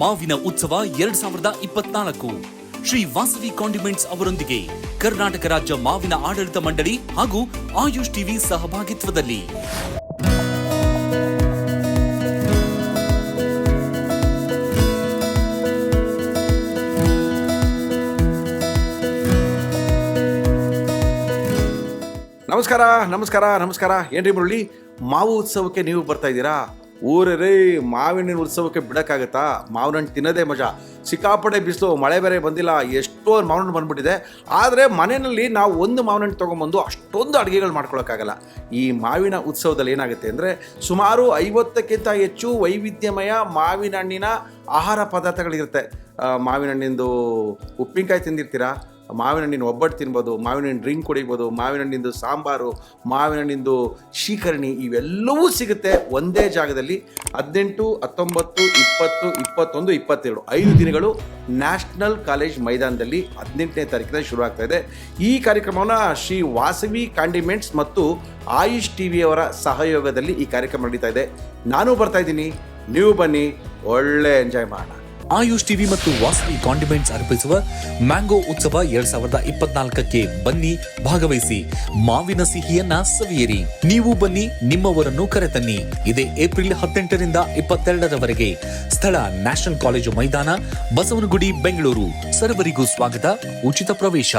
ಮಾವಿನ ಉತ್ಸವ ಎರಡ್ ಸಾವಿರದ ಇಪ್ಪತ್ನಾಲ್ಕು. ಶ್ರೀ ವಾಸವಿ ಕಾಂಡಿಮೆಂಟ್ಸ್ ಅವರೊಂದಿಗೆ ಕರ್ನಾಟಕ ರಾಜ್ಯ ಮಾವಿನ ಆಡಳಿತ ಮಂಡಳಿ ಹಾಗೂ ಆಯುಷ್ ಟಿವಿ ಸಹಭಾಗಿತ್ವದಲ್ಲಿ. ನಮಸ್ಕಾರ ನಮಸ್ಕಾರ ನಮಸ್ಕಾರ. ಏನ್ರಿ ಮುರಳಿ, ಮಾವು ಉತ್ಸವಕ್ಕೆ ನೀವು ಬರ್ತಾ ಇದ್ದೀರಾ? ಊರೇ ಮಾವಿನ ಉತ್ಸವಕ್ಕೆ ಬಿಡೋಕ್ಕಾಗತ್ತಾ? ಮಾವಿನ ಹಣ್ಣು ತಿನ್ನೋದೇ ಮಜಾ. ಸಿಕ್ಕಾಪಡೆ ಬಿಸಿಲು, ಮಳೆ ಬೇರೆ ಬಂದಿಲ್ಲ. ಎಷ್ಟೋ ಮಾವಿನ ಹಣ್ಣು ಬಂದ್ಬಿಟ್ಟಿದೆ. ಆದರೆ ಮನೆಯಲ್ಲಿ ನಾವು ಒಂದು ಮಾವಿನ ಹಣ್ಣು ತೊಗೊಂಬಂದು ಅಷ್ಟೊಂದು ಅಡುಗೆಗಳು ಮಾಡ್ಕೊಳ್ಳೋಕ್ಕಾಗಲ್ಲ ಈ ಮಾವಿನ ಉತ್ಸವದಲ್ಲಿ ಏನಾಗುತ್ತೆ ಅಂದರೆ ಸುಮಾರು ಐವತ್ತಕ್ಕಿಂತ ಹೆಚ್ಚು ವೈವಿಧ್ಯಮಯ ಮಾವಿನ ಹಣ್ಣಿನ ಆಹಾರ ಪದಾರ್ಥಗಳಿರುತ್ತೆ. ಮಾವಿನ ಹಣ್ಣಿಂದು ಉಪ್ಪಿನಕಾಯಿ ತಿಂದಿರ್ತೀರಾ? ಮಾವಿನ ಹಣ್ಣಿನ ಒಬ್ಬಟ್ಟು ತಿನ್ಬೋದು ಮಾವಿನ ಹಣ್ಣು ಡ್ರಿಂಕ್ ಕುಡಿಬೋದು ಮಾವಿನ ಹಣ್ಣಿಂದು ಸಾಂಬಾರು ಮಾವಿನ ಹಣ್ಣಿಂದು ಶೀಕರಣಿ ಇವೆಲ್ಲವೂ ಸಿಗುತ್ತೆ ಒಂದೇ ಜಾಗದಲ್ಲಿ. ಹದಿನೆಂಟು, ಹತ್ತೊಂಬತ್ತು, ಇಪ್ಪತ್ತು, ಇಪ್ಪತ್ತೊಂದು, ಇಪ್ಪತ್ತೆರಡು, ಐದು ದಿನಗಳು ನ್ಯಾಷನಲ್ ಕಾಲೇಜ್ ಮೈದಾನದಲ್ಲಿ ಹದಿನೆಂಟನೇ ತಾರೀಕಿನ ಶುರು ಆಗ್ತಾ ಇದೆ. ಈ ಕಾರ್ಯಕ್ರಮವನ್ನು ಶ್ರೀ ವಾಸವಿ ಕಾಂಡಿಮೆಂಟ್ಸ್ ಮತ್ತು ಆಯುಷ್ ಟಿ ವಿಯವರ ಸಹಯೋಗದಲ್ಲಿ ಈ ಕಾರ್ಯಕ್ರಮ ನಡೀತಾ ಇದೆ. ನಾನು ಬರ್ತಾ ಇದ್ದೀನಿ. ನೀವು ಬನ್ನಿ. ಒಳ್ಳೆ ಎಂಜಾಯ್ ಮಾಡೋಣ. ಆಯುಷ್ ಟಿವಿ ಮತ್ತು ವಾಸವಿ ಕಾಂಡಿಮೆಂಟ್ಸ್ ಅರ್ಪಿಸುವ ಮ್ಯಾಂಗೋ ಉತ್ಸವ ಎರಡ್ ಸಾವಿರದ ಇಪ್ಪತ್ನಾಲ್ಕಕ್ಕೆ ಬನ್ನಿ, ಭಾಗವಹಿಸಿ. ಮಾವಿನ ಸಿಹಿಯನ್ನ ಸವಿಯಿರಿ. ನೀವು ಬನ್ನಿ, ನಿಮ್ಮವರನ್ನು ಕರೆತನ್ನಿ. ಇದೇ ಏಪ್ರಿಲ್ ಹದಿನೆಂಟರಿಂದ ಇಪ್ಪತ್ತೆರಡರವರೆಗೆ ಸ್ಥಳ ನ್ಯಾಷನಲ್ ಕಾಲೇಜು ಮೈದಾನ, ಬಸವನಗುಡಿ, ಬೆಂಗಳೂರು. ಸರ್ವರಿಗೂ ಸ್ವಾಗತ. ಉಚಿತ ಪ್ರವೇಶ.